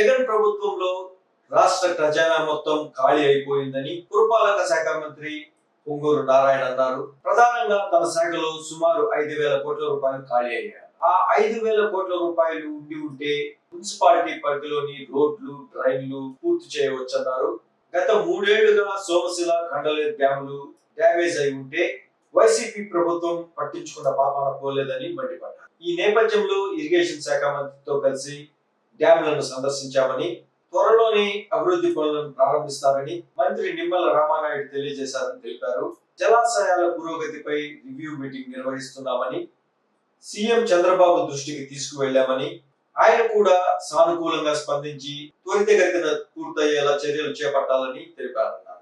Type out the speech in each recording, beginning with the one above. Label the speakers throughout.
Speaker 1: జగన్ ప్రభుత్వంలో రాష్ట్ర ఖజానా మొత్తం ఖాళీ అయిపోయిందని పురపాలక శాఖ మంత్రి పొంగూరు నారాయణ అన్నారు. ప్రధానంగా తన శాఖలో సుమారు ఐదు వేల కోట్ల రూపాయలు ఖాళీ అయ్యాయి. ఆ ఐదు వేల కోట్ల రూపాయలు ఉండి ఉంటే మున్సిపాలిటీ పరిధిలోని రోడ్లు డ్రైన్లు పూర్తి చేయవచ్చన్నారు. గత మూడేళ్ళుగా సోమశిల కండలేరు డ్యాములు డ్యామేజ్ అయి ఉంటే వైసీపీ ప్రభుత్వం పట్టించుకున్న పాపాన పోలేదని మండిపడ్డారు. ఈ నేపథ్యంలో ఇరిగేషన్ శాఖ మంత్రితో కలిసి డ్యాములను సందర్శించామని త్వరలోనే అభివృద్ధి పనులను ప్రారంభిస్తారని మంత్రి నిమ్మల రామానాయుడు తెలియజేశారని తెలిపారు. జలాశయాల పురోగతిపై రివ్యూ మీటింగ్ నిర్వహిస్తున్నామని సీఎం చంద్రబాబు దృష్టికి తీసుకువెళ్ళామని ఆయన కూడా సానుకూలంగా స్పందించి త్వరితగతిన పూర్తయ్యేలా చర్యలు చేపట్టాలని తెలిపారన్నారు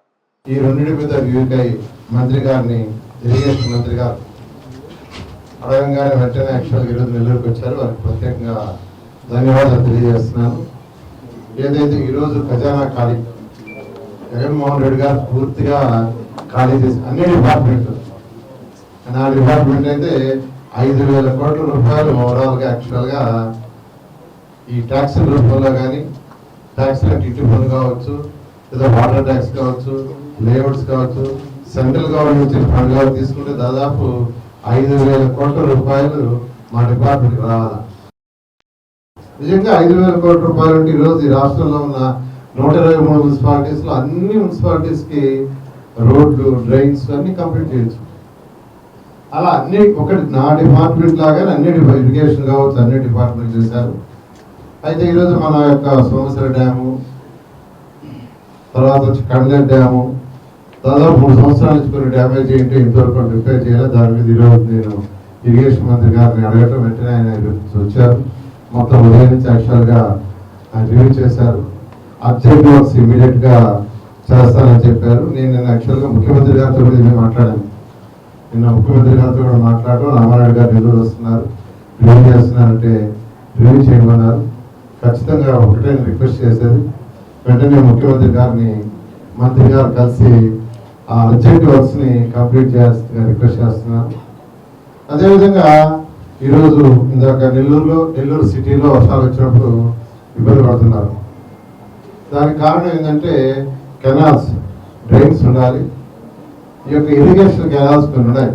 Speaker 2: ఈ రెండింటి మీద రివ్యూకై మంత్రి గారిని ఇరిగేషన్ మంత్రి గారు అడగంగానే వెంటనే యాక్చువల్గా ఈరోజు నెల్లూరుకి వచ్చారు. వారికి ప్రత్యేకంగా ధన్యవాదాలు తెలియజేస్తున్నాను. ఏదైతే ఈరోజు ఖజానా ఖాళీ జగన్మోహన్ రెడ్డి గారు పూర్తిగా ఖాళీ చేసి అన్ని డిపార్ట్మెంట్లు నా డిపార్ట్మెంట్ అయితే ఐదు వేల కోట్ల రూపాయలు ఓవరాల్గా యాక్చువల్గా ఈ ట్యాక్స్ రూపంలో కానీ ట్యాక్స్ ఇంటి కావచ్చు లేదా వాటర్ ట్యాక్స్ కావచ్చు లేఅవుట్స్ కావచ్చు సెంట్రల్ గవర్నమెంట్ నుంచి ఫండ్ కావచ్చు తీసుకుంటే దాదాపు ఐదు వేల కోట్ల రూపాయలు మా డిపార్ట్మెంట్కి రావాలి? నిజంగా ఐదు వేల కోట్ల రూపాయలు అంటే ఈరోజు ఈ రాష్ట్రంలో ఉన్న నూట ఇరవై మూడు మున్సిపాలిటీస్లో అన్ని మున్సిపాలిటీస్కి రోడ్లు డ్రైన్స్ అన్ని కంప్లీట్ చేయొచ్చు. అలా అన్ని ఒకటి నా డిపార్ట్మెంట్ లాగానే అన్ని ఇరిగేషన్ కావచ్చు అన్ని డిపార్ట్మెంట్ చేశారు. అయితే ఈరోజు మన యొక్క సోమసర డ్యాము తర్వాత వచ్చి కండెన్ డ్యాము దాదాపు మూడు సంవత్సరాల నుంచి కొన్ని డ్యామేజ్ ఏంటి ఇంతవరకు రిపేర్ చేయాలి దాని మీద ఈరోజు నేను ఇరిగేషన్ మంత్రి గారిని అడగటం వెంటనే ఆయన వచ్చారు. మొత్తం ఉదయం నుంచి యాక్చువల్గా రివ్యూ చేశారు. అర్జెంట్ వర్క్స్ ఇమీడియట్ చేస్తానని చెప్పారు. నేను నిన్న యాక్చువల్గా ముఖ్యమంత్రి గారితో కూడా మాట్లాడాను. నిన్న ముఖ్యమంత్రి గారితో కూడా మాట్లాడడం రామారాయుడు గారు నెల్లూరు వస్తున్నారు రివ్యూ చేస్తున్నారంటే రివ్యూ చేయమన్నారు. ఖచ్చితంగా ఒకటే రిక్వెస్ట్ చేసేది. వెంటనే ముఖ్యమంత్రి గారిని మంత్రి గారు కలిసి ఆ అర్జెంట్ వర్క్స్ని కంప్లీట్ చేయాల్సిందిగా రిక్వెస్ట్ చేస్తున్నాను అదేవిధంగా ఈరోజు ఇందాక నెల్లూరులో నెల్లూరు సిటీలో వర్షాలు వచ్చినప్పుడు ఇబ్బంది పడుతున్నారు. దానికి కారణం ఏంటంటే కెనాల్స్ డ్రైన్స్ ఉండాలి. ఈ యొక్క ఇరిగేషన్ కెనాల్స్ కొన్ని ఉన్నాయి.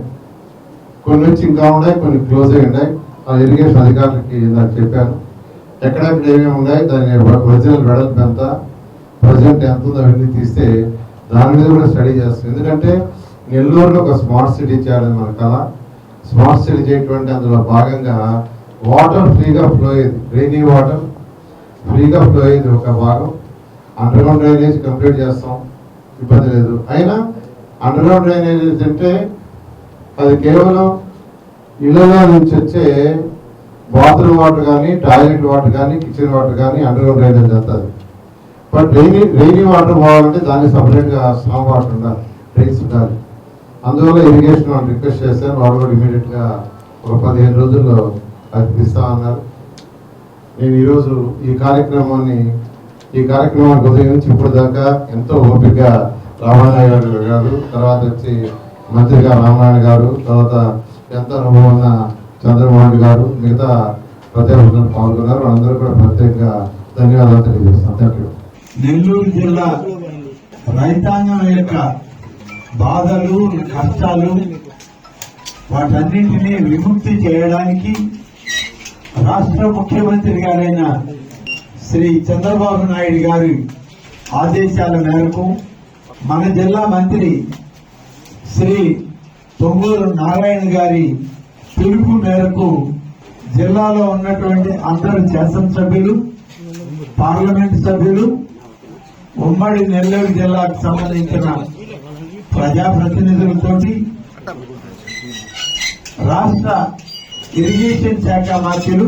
Speaker 2: కొన్ని వచ్చి ఇంకా ఉన్నాయి కొన్ని క్లోజ్ అయి ఉన్నాయి. ఆ ఇరిగేషన్ అధికారులకి నాకు చెప్పాను. ఎక్కడెక్కడ ఏమేమి ఉన్నాయి దాని ఒరిజినల్ వెడల్పు ఎంత ప్రజెంట్ ఎంత ఉందో అవన్నీ తీస్తే దాని మీద కూడా స్టడీ చేస్తాం. ఎందుకంటే నెల్లూరులో ఒక స్మార్ట్ సిటీ చేయాలని మన కళ స్మార్ట్ సిటీ చేయటువంటి అందులో భాగంగా వాటర్ ఫ్రీగా ఫ్లో అయ్యేది రైనీ వాటర్ ఫ్రీగా ఫ్లో అయ్యేది ఒక భాగం. అండర్ గ్రౌండ్ డ్రైనేజ్ కంప్లీట్ చేస్తాం. ఇబ్బంది లేదు. అయినా అండర్ గ్రౌండ్ డ్రైనేజ్ అంటే అది కేవలం ఇళ్ళలో నుంచి వచ్చే బాత్రూమ్ వాటర్ కానీ టాయిలెట్ వాటర్ కానీ కిచెన్ వాటర్ కానీ అండర్ గ్రౌండ్ డ్రైనేజ్ వెళ్తుంది బట్ రైనీ రైనీ వాటర్ బాగుంటే దానికి సపరేట్గా స్ట్రాంగ్ వాటర్ ఉండాలి. డ్రైన్స్ ఉండాలి. అందువల్ల ఇరిగేషన్ రిక్వెస్ట్ చేశారు. వాళ్ళు కూడా ఇమీడియట్గా ఒక పదిహేను రోజుల్లో అర్పిస్తా అన్నారు. నేను ఈరోజు ఈ కార్యక్రమాన్ని ఈ కార్యక్రమానికి ఉదయం నుంచి ఇప్పుడు దాకా ఎంతో ఓపికగా రామానాయుడు గారు గారు తర్వాత వచ్చి మంత్రిగా రామనారాయణ గారు తర్వాత ఎంతో అనుభవం ఉన్న చంద్రమోహన్ గారు మిగతా ప్రతి ఒక్కరు పాల్గొన్నారు. వాళ్ళందరూ కూడా ప్రత్యేకంగా ధన్యవాదాలు తెలియజేస్తాను థ్యాంక్ యూ
Speaker 3: నెల్లూరు జిల్లా రైతాంగం యొక్క బాధలు కష్టాలు వాటన్నింటినీ విముక్తి చేయడానికి రాష్ట్ర ముఖ్యమంత్రి గారైన శ్రీ చంద్రబాబు నాయుడు గారి ఆదేశాల మేరకు మన జిల్లా మంత్రి శ్రీ తొంగూరు నారాయణ గారి పిలుపు మేరకు జిల్లాలో ఉన్నటువంటి అందరు శాసనసభ్యులు పార్లమెంట్ సభ్యులు ఉమ్మడి నెల్లూరు జిల్లాకు సంబంధించిన ప్రజాప్రతినిధులతో రాష్ట్ర ఇరిగేషన్ శాఖ మంత్రులు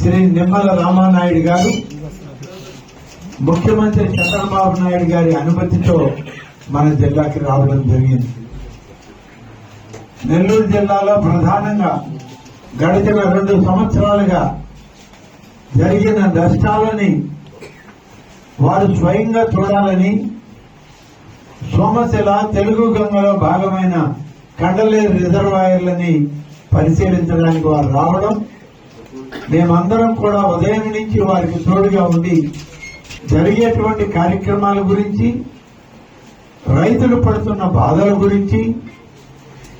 Speaker 3: శ్రీ నిమ్మల రామానాయుడు గారు ముఖ్యమంత్రి చంద్రబాబు నాయుడు గారి అనుమతితో మన జిల్లాకి రావడం జరిగింది. నెల్లూరు జిల్లాలో ప్రధానంగా గడిచిన రెండు సంవత్సరాలుగా జరిగిన నష్టాలని వారు స్వయంగా చూడాలని సోమశిల తెలుగు గంగలో భాగమైన కండలేరు రిజర్వాయర్లని పరిశీలించడానికి వారు రావడం మేమందరం కూడా ఉదయం నుంచి వారికి తోడుగా ఉండి జరిగేటువంటి కార్యక్రమాల గురించి రైతులు పడుతున్న బాధల గురించి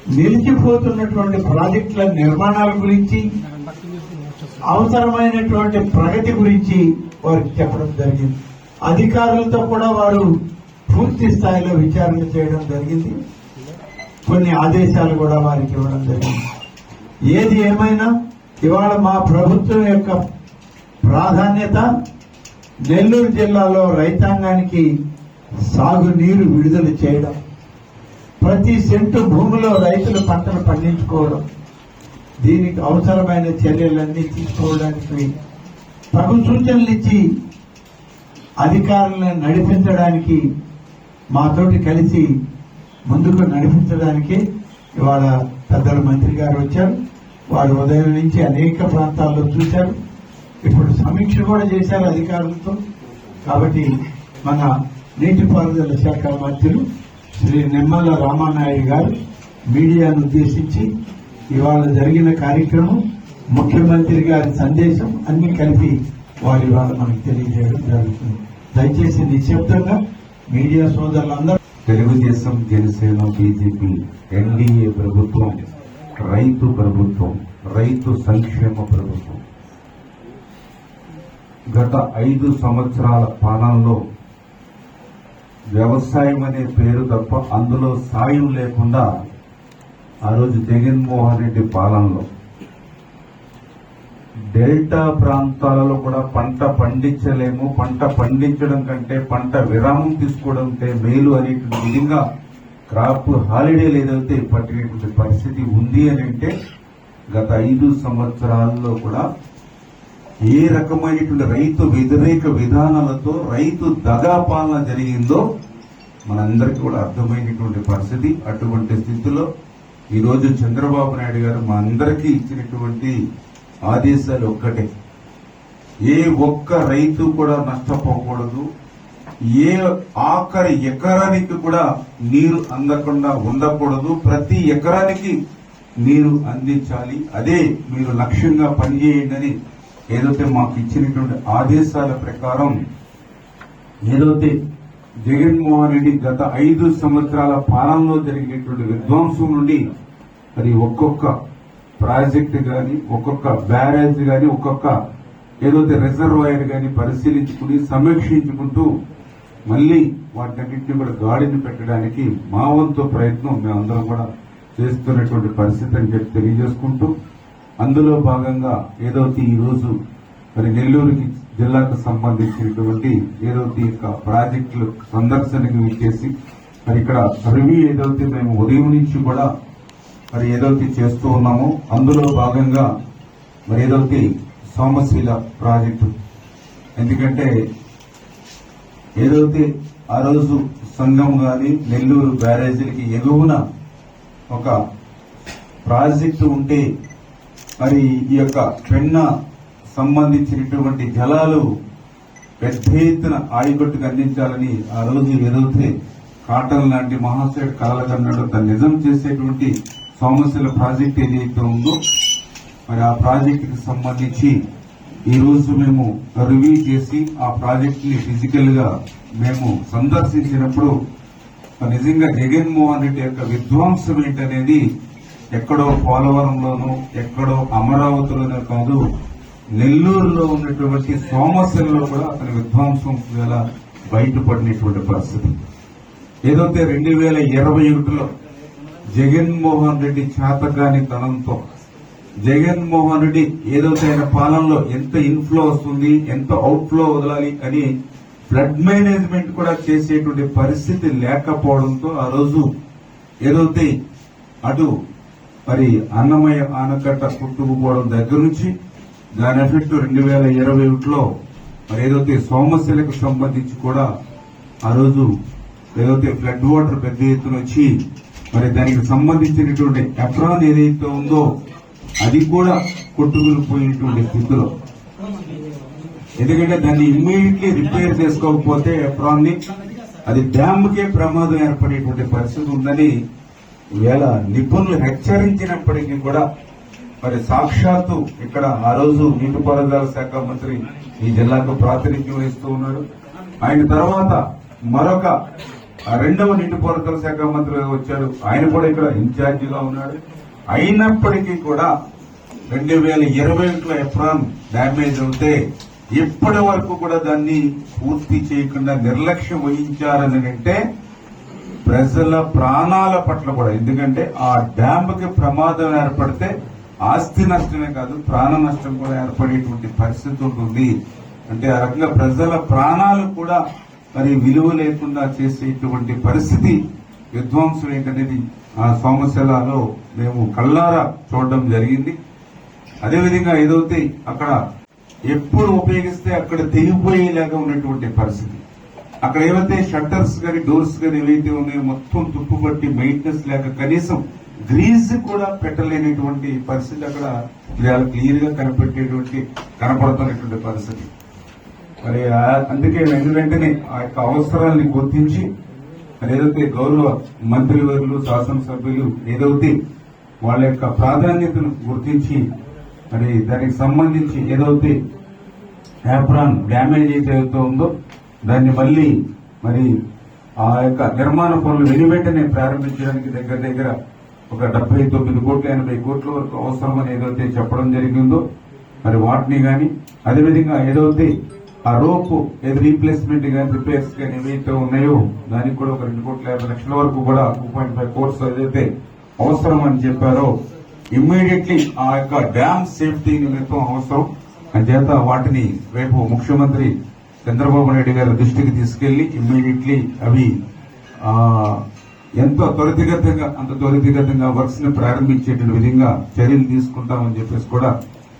Speaker 3: నిలిచిపోతున్నటువంటి ప్రాజెక్టుల నిర్మాణాల గురించి అవసరమైనటువంటి ప్రగతి గురించి వారికి చెప్పడం జరిగింది. అధికారులతో కూడా వారు పూర్తి స్థాయిలో విచారణ చేయడం జరిగింది. కొన్ని ఆదేశాలు కూడా వారికి ఇవ్వడం జరిగింది. ఏది ఏమైనా ఇవాళ మా ప్రభుత్వం యొక్క ప్రాధాన్యత నెల్లూరు జిల్లాలో రైతాంగానికి సాగునీరు విడుదల చేయడం ప్రతి సెంటు భూమిలో రైతులు పంటలు పండించుకోవడం దీనికి అవసరమైన చర్యలన్నీ తీసుకోవడానికి తగు సూచనలు ఇచ్చి అధికారులను నడిపించడానికి మాతోటి కలిసి ముందుకు నడిపించడానికి ఇవాళ పెద్దలు మంత్రి గారు వచ్చారు. వారు ఉదయం నుంచి అనేక ప్రాంతాల్లో చూశారు. ఇప్పుడు సమీక్ష కూడా చేశారు అధికారులతో. కాబట్టి మన నీటిపారుదల శాఖ మంత్రులు శ్రీ నిమ్మల రామానాయుడు గారు మీడియాను ఉద్దేశించి ఇవాళ జరిగిన కార్యక్రమం ముఖ్యమంత్రి గారి సందేశం అన్ని కలిపి వారు ఇవాళ మనకు తెలియజేయడం జరుగుతుంది. దయచేసి నిశ్శబ్దంగా మీడియా సోదరులందరూ
Speaker 4: తెలుగుదేశం జనసేన బీజేపీ ఎన్డీఏ ప్రభుత్వం రైతు ప్రభుత్వం రైతు సంక్షేమ ప్రభుత్వం. గత ఐదు సంవత్సరాల పాలనలో వ్యవసాయం అనే పేరు తప్ప అందులో సాయం లేకుండా ఆ రోజు జగన్మోహన్ రెడ్డి పాలనలో డెల్టా ప్రాంతాలలో కూడా పంట పండించలేము. పంట పండించడం కంటే పంట విరామం తీసుకోవడం మేలు అనేటువంటి విధంగా క్రాప్ హాలిడే ఏదైతే పట్టినటువంటి పరిస్థితి ఉంది అని అంటే గత ఐదు సంవత్సరాల్లో కూడా ఏ రకమైనటువంటి రైతు వ్యతిరేక విధానాలతో రైతు దగా పాలన జరిగిందో మనందరికీ కూడా అర్థమైనటువంటి పరిస్థితి. అటువంటి స్థితిలో ఈరోజు చంద్రబాబు నాయుడు గారు మా అందరికీ ఇచ్చినటువంటి ఆదేశాలు ఒక్కటే. ఏ ఒక్క రైతు కూడా నష్టపోకూడదు. ఏ ఆఖరి ఎకరానికి కూడా నీరు అందకుండా ఉండకూడదు. ప్రతి ఎకరానికి నీరు అందించాలి. అదే మీరు లక్ష్యంగా పనిచేయండి అని ఏదైతే మాకు ఇచ్చినటువంటి ఆదేశాల ప్రకారం ఏదైతే జగన్మోహన్ రెడ్డి గత ఐదు సంవత్సరాల పాలనలో జరిగినటువంటి విధ్వంసం నుండి మరి ఒక్కొక్క ప్రాజెక్ట్ కానీ ఒక్కొక్క బ్యారేజ్ కానీ ఒక్కొక్క ఏదైతే రిజర్వాయర్ కానీ పరిశీలించుకుని సమీక్షించుకుంటూ మళ్ళీ వాటన్నింటినీ కూడా గాడిని పెట్టడానికి మా వంతు ప్రయత్నం మేమందరం కూడా చేస్తున్నటువంటి పరిస్థితి అని చెప్పి తెలియజేసుకుంటూ అందులో భాగంగా ఏదైతే ఈ రోజు మరి నెల్లూరుకి జిల్లాకు సంబంధించినటువంటి ఏదైతే యొక్క ప్రాజెక్టులు సందర్శనకు విచ్చేసి మరి ఇక్కడ రివ్యూ ఏదైతే మేము ఉదయం నుంచి కూడా మరి ఏదైతే చేస్తూ ఉన్నామో. అందులో భాగంగా మరి ఏదైతే సోమశీల ప్రాజెక్టు. ఎందుకంటే ఏదైతే ఆ రోజు సంఘం కానీ నెల్లూరు బ్యారేజీలకి ఎగువన ఒక ప్రాజెక్టు ఉంటే మరి ఈ యొక్క పెన్న సంబంధించినటువంటి జలాలు పెద్ద ఎత్తున ఆయకట్టుకు అందించాలని ఆ రోజు ఎదుగుతే కాటన్ లాంటి మహాశయుడు కలలు కన్నాడు నిజం చేసేటువంటి సోమశిల ప్రాజెక్ట్ ఏదైతే ఉందో మరి ఆ ప్రాజెక్టుకి సంబంధించి ఈ రోజు మేము రివ్యూ చేసి ఆ ప్రాజెక్టుని ఫిజికల్గా మేము సందర్శించినప్పుడు నిజంగా జగన్మోహన్ రెడ్డి యొక్క విధ్వంసం ఏంటనేది ఎక్కడో పోలవరంలోనూ ఎక్కడో అమరావతిలోనూ కాదు నెల్లూరులో ఉన్నటువంటి సోమశిలలో కూడా అతని విధ్వంసం వేళ బయటపడినటువంటి పరిస్థితి. ఏదైతే రెండు వేల ఇరవై ఒకటిలో జగన్మోహన్ రెడ్డి చేతగాని తనంతో. జగన్మోహన్ రెడ్డి ఏదైతే ఆయన పాలనలో ఎంత ఇన్ఫ్లో వస్తుంది ఎంత అవుట్ఫ్లో వదలాలి అని ఫ్లడ్ మేనేజ్మెంట్ కూడా చేసేటువంటి పరిస్థితి లేకపోవడంతో ఆ రోజు ఏదైతే అటు మరి అన్నమయ్య ఆనకట్ట కుట్టుకుపోవడం దగ్గర నుంచి దాని ఎఫెక్ట్ రెండు వేల ఇరవై ఒకటిలో మరి ఏదైతే సోమశిలకు సంబంధించి కూడా ఆ రోజు ఏదైతే ఫ్లడ్ వాటర్ పెద్ద ఎత్తున వచ్చి మరి దానికి సంబంధించినటువంటి ఎప్రాన్ ఏదైతే ఉందో అది కూడా కొట్టుకుని పోయినటువంటి స్థితిలో. ఎందుకంటే దాన్ని ఇమ్మీడియట్లీ రిపేర్ చేసుకోకపోతే ఎప్రాన్ని అది డ్యామ్ కే ప్రమాదం ఏర్పడేటువంటి పరిస్థితి ఉందని వేళ నిపుణులు హెచ్చరించినప్పటికీ కూడా మరి సాక్షాత్తు ఇక్కడ ఆ రోజు నీటిపారుదల శాఖ మంత్రి ఈ జిల్లాకు ప్రాతినిధ్యం వహిస్తూ ఉన్నాడు ఆయన తర్వాత మరొక రెండవ నీటిపారుదల శాఖ మంత్రి వచ్చారు. ఆయన కూడా ఇక్కడ ఇన్ఛార్జిగా ఉన్నాడు. అయినప్పటికీ కూడా రెండు వేల ఇరవై ఒకటిలో ఎఫ్రాన్ డ్యామేజ్ అవుతే ఇప్పటి వరకు కూడా దాన్ని పూర్తి చేయకుండా నిర్లక్ష్యం వహించారని అంటే ప్రజల ప్రాణాల పట్ల కూడా. ఎందుకంటే ఆ డ్యామ్కి ప్రమాదం ఏర్పడితే ఆస్తి నష్టమే కాదు ప్రాణ నష్టం కూడా ఏర్పడేటువంటి పరిస్థితి ఉంటుంది. అంటే ఆ రకంగా ప్రజల ప్రాణాలు కూడా మరి విలువ లేకుండా చేసేటువంటి పరిస్థితి విధ్వంసం ఏంటనేది ఆ సోమశిలలో మేము కళ్ళారా చూడడం జరిగింది. అదేవిధంగా ఏదైతే అక్కడ ఎప్పుడు ఉపయోగిస్తే అక్కడ తెగిపోయేలాగా ఉన్నటువంటి పరిస్థితి. అక్కడ ఏవైతే షట్టర్స్ కానీ డోర్స్ కానీ ఏవైతే ఉన్నాయో మొత్తం తుప్పు పట్టి మెయింటెనెన్స్ లేక కనీసం గ్రీజ్ కూడా పెట్టలేనటువంటి పరిస్థితి అక్కడ క్లియర్గా కనిపెట్టేటువంటి కనపడుతున్నటువంటి పరిస్థితి. మరి అందుకే వెంట వెంటనే ఆ యొక్క అవసరాన్ని గుర్తించి మరి ఏదైతే గౌరవ మంత్రివర్యులు శాసనసభ్యులు ఏదైతే వాళ్ళ యొక్క ప్రాధాన్యతను గుర్తించి మరి దానికి సంబంధించి ఏదైతే యాప్రాన్ డ్యామేజ్ ఏదైతే ఉందో దాన్ని మళ్ళీ మరి ఆ యొక్క నిర్మాణ పనులు వెను వెంటనే ప్రారంభించడానికి దగ్గర దగ్గర ఒక డెబ్బై తొమ్మిది కోట్ల ఎనభై కోట్ల వరకు అవసరమని ఏదైతే చెప్పడం జరిగిందో మరి వాటిని కానీ అదేవిధంగా ఏదైతే ఆ రోపు ఏది రీప్లేస్మెంట్ కానీ రిపేర్స్ కానీ ఏవైతే ఉన్నాయో దానికి కూడా ఒక రెండు కోట్ల యాభై లక్షల వరకు కూడా టూ పాయింట్ ఫైవ్ కోర్స్ ఏదైతే అవసరం అని చెప్పారో ఇమ్మీడియట్లీ ఆ యొక్క డ్యామ్ సేఫ్టీ నిమిత్తం అవసరం. అంచేత వాటిని రేపు ముఖ్యమంత్రి చంద్రబాబు నాయుడు గారి దృష్టికి తీసుకెళ్ళి ఇమ్మీడియట్లీ అవి ఎంత త్వరితగతంగా అంత త్వరితగతంగా వర్క్స్ని ప్రారంభించేటువంటి విధంగా చర్యలు తీసుకుంటామని చెప్పేసి కూడా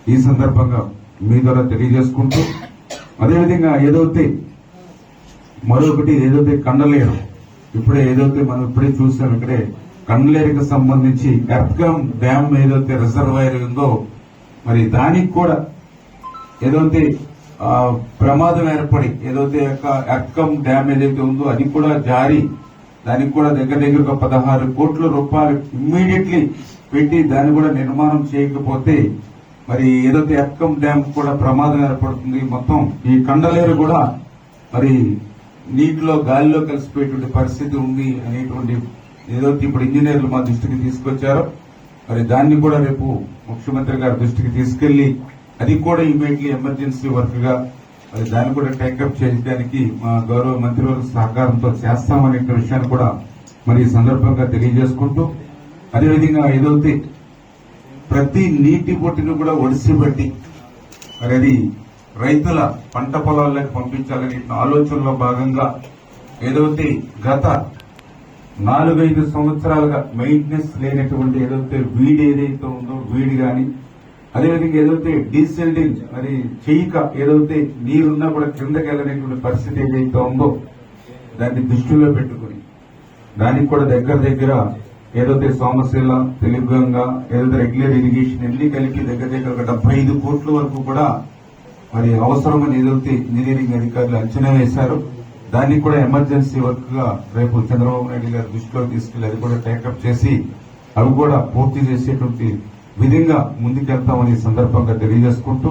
Speaker 4: ఈ సందర్భంగా మీ ద్వారా తెలియజేసుకుంటూ అదేవిధంగా ఏదైతే మరొకటి ఏదైతే కండలేరు ఇప్పుడే ఏదైతే మనం ఇప్పుడే చూసాం ఇక్కడే కండలేరుకి సంబంధించి ఎర్త్గమ్ డ్యామ్ ఏదైతే రిజర్వాయర్ ఉందో మరి దానికి కూడా ఏదైతే ప్రమాదం ఏర్పడి ఏదైతే యొక్క ఎర్కమ్ డ్యామ్ ఏదైతే ఉందో అది కూడా జారి. దానికి కూడా దగ్గర దగ్గర ఒక పదహారు కోట్ల రూపాయలు ఇమ్మీడియట్లీ పెట్టి దాన్ని కూడా నిర్మాణం చేయకపోతే మరి ఏదైతే ఎక్కం డ్యామ్ కూడా ప్రమాదం ఏర్పడుతుంది మొత్తం ఈ కండలేరు కూడా మరి నీటిలో గాలిలో కలిసిపోయేటువంటి పరిస్థితి ఉంది అనేటువంటి ఏదైతే ఇప్పుడు ఇంజనీర్లు మా దృష్టికి తీసుకొచ్చారో మరి దాన్ని కూడా రేపు ముఖ్యమంత్రి గారి దృష్టికి తీసుకెళ్ళి అది కూడా ఇమీడియట్లీ ఎమర్జెన్సీ వర్క్గా మరి దాన్ని కూడా టేకప్ చేయడానికి మా గౌరవ మంత్రివర్గ సహకారంతో చేస్తామనే విషయాన్ని కూడా మరి ఈ సందర్భంగా తెలియజేసుకుంటూ అదేవిధంగా ఏదైతే ప్రతి నీటి బొట్టిని కూడా ఒడిసిపెట్టి మరి అది రైతుల పంట పొలాలకు పంపించాలనే ఆలోచనలో భాగంగా ఏదైతే గత నాలుగైదు సంవత్సరాలుగా మెయింటెనెన్స్ లేనటువంటి ఏదైతే వీడి ఏదైతే ఉందో వీడి గాని అదేవిధంగా ఏదైతే డీసెల్డింగ్ మరి చేయక ఏదైతే నీరున్నా కూడా కిందకి వెళ్ళనేటువంటి పరిస్థితి ఏదైతే ఉందో దాన్ని దృష్టిలో పెట్టుకుని దానికి కూడా దగ్గర దగ్గర ఏదైతే సోమశిల తెలుగుగంగా ఏదైతే రెగ్యులర్ ఇరిగేషన్ అన్ని కలిపి దగ్గర దగ్గర ఒక డెబ్బై ఐదు కోట్ల వరకు కూడా మరి అవసరమని ఏదైతే ఇంజనీరింగ్ అధికారులు అంచనా వేశారు దాన్ని కూడా ఎమర్జెన్సీ వర్క్గా రేపు చంద్రబాబు నాయుడు గారి దృష్టిలో తీసుకెళ్ళి అది కూడా టేకప్ చేసి అవి కూడా పూర్తి చేసేటువంటి విధంగా ముందుకెళ్తామని సందర్భంగా తెలియజేసుకుంటూ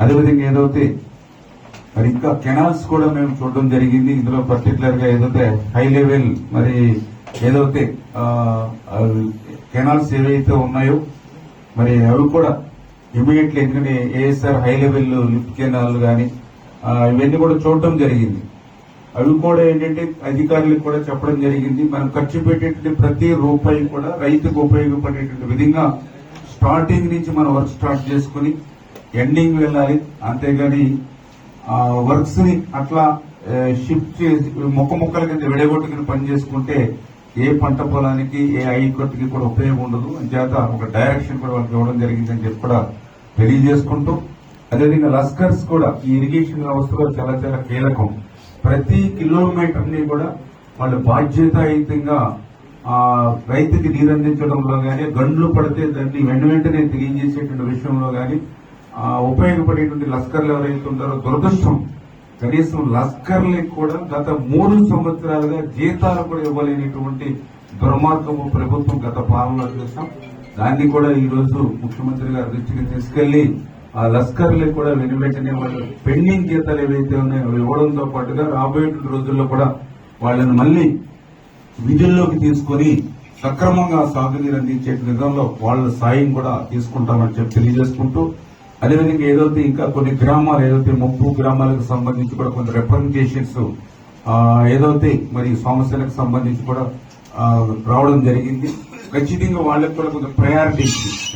Speaker 4: అదేవిధంగా ఏదైతే మరి ఇంకా కెనాల్స్ కూడా మేము చూడడం జరిగింది. ఇందులో పర్టికులర్గా ఏదైతే హై లెవెల్ మరి ఏదైతే కెనాల్స్ ఏవైతే ఉన్నాయో మరి అవి కూడా ఇమీడియట్లీ ఎందుకంటే ASR high level lift canal కానీ ఇవన్నీ కూడా చూడటం జరిగింది. అవి కూడా ఏంటంటే అధికారులకు కూడా చెప్పడం జరిగింది. మనం ఖర్చు పెట్టేటువంటి ప్రతి రూపాయి కూడా రైతుకు ఉపయోగపడేటువంటి విధంగా స్టార్టింగ్ నుంచి మనం వర్క్ స్టార్ట్ చేసుకుని ఎండింగ్ వెళ్ళాలి. అంతేగాని ఆ వర్క్స్ని అట్లా షిఫ్ట్ చేసి మొక్క మొక్కల కింద విడగొట్టుకుని పని చేసుకుంటే ఏ పంట పొలానికి ఏ ఐకొట్టుకి కూడా ఉపయోగం ఉండదు. చేత ఒక డైరెక్షన్ కూడా వాళ్ళకి ఇవ్వడం జరిగిందని చెప్పి కూడా తెలియజేసుకుంటూ అదేవిధంగా లస్కర్స్ కూడా ఈ ఇరిగేషన్ వ్యవస్థలో చాలా చాలా కీలకం. ప్రతి కిలోమీటర్ని కూడా వాళ్ళు బాధ్యతాయుతంగా ఆ రైతుకి నీరు అందించడంలో గండ్లు పడితే దాన్ని వెంట వెంటనే తెలియజేసేటువంటి విషయంలో కానీ ఆ ఉపయోగపడేటువంటి లస్కర్లు ఎవరైతే ఉంటారో దురదృష్టం కనీసం లస్కర్లకు కూడా గత మూడు సంవత్సరాలుగా జీతాలు కూడా ఇవ్వలేనటువంటి దుర్మార్గము ప్రభుత్వం గత పాలనలో చూసాం దాన్ని కూడా ఈరోజు ముఖ్యమంత్రి గారి దృష్టికి తీసుకెళ్ళి ఆ లస్కర్లకు కూడా వెను వెంటనే వాళ్ళు పెండింగ్ జీతాలు ఏవైతే ఉన్నాయో అవి ఇవ్వడంతో పాటుగా రాబోయే రోజుల్లో కూడా వాళ్ళని మళ్ళీ విధుల్లోకి తీసుకొని సక్రమంగా సాగునీరు అందించే విధంలో వాళ్ళ సాయం కూడా తీసుకుంటామని చెప్పి తెలియజేసుకుంటూ అదేవిధంగా ఏదైతే ఇంకా కొన్ని గ్రామాలు ఏదైతే ముప్పు గ్రామాలకు సంబంధించి కూడా కొన్ని రిప్రజెంటేషన్స్ ఏదైతే మరి సమస్యలకు సంబంధించి కూడా రావడం జరిగింది. ఖచ్చితంగా వాళ్ళకి కూడా కొంచెం ప్రయారిటీ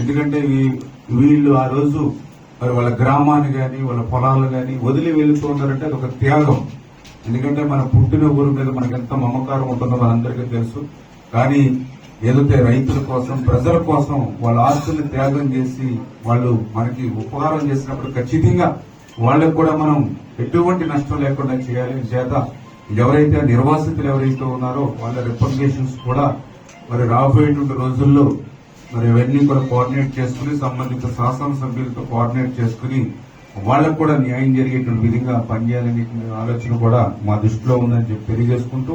Speaker 4: ఎందుకంటే వీళ్ళు ఆ రోజు మరి వాళ్ళ గ్రామాన్ని కానీ వాళ్ళ పొలాలు కానీ వదిలి వెళ్తూ ఉన్నారంటే అది ఒక త్యాగం. ఎందుకంటే మన పుట్టిన ఊరి మీద మనకు ఎంత మమకారం ఉంటుందో మనందరికీ తెలుసు. కానీ ఏదైతే రైతుల కోసం ప్రజల కోసం వాళ్ళ ఆస్తుల్ని త్యాగం చేసి వాళ్ళు మనకి ఉపకారం చేసినప్పుడు ఖచ్చితంగా వాళ్ళకు కూడా మనం ఎటువంటి నష్టం లేకుండా చేయాలి. చేత ఎవరైతే నిర్వాసితులు ఎవరైతే ఉన్నారో వాళ్ళ రిప్రజెంటేషన్స్ కూడా మరి రాబోయేటువంటి రోజుల్లో మరి ఇవన్నీ కూడా కోఆర్డినేట్ చేసుకుని సంబంధిత శాసనసభ్యులతో కోఆర్డినేట్ చేసుకుని వాళ్ళకు కూడా న్యాయం జరిగేటువంటి విధంగా పనిచేయాలనే ఆలోచన కూడా మా దృష్టిలో ఉందని చెప్పి తెలియజేసుకుంటూ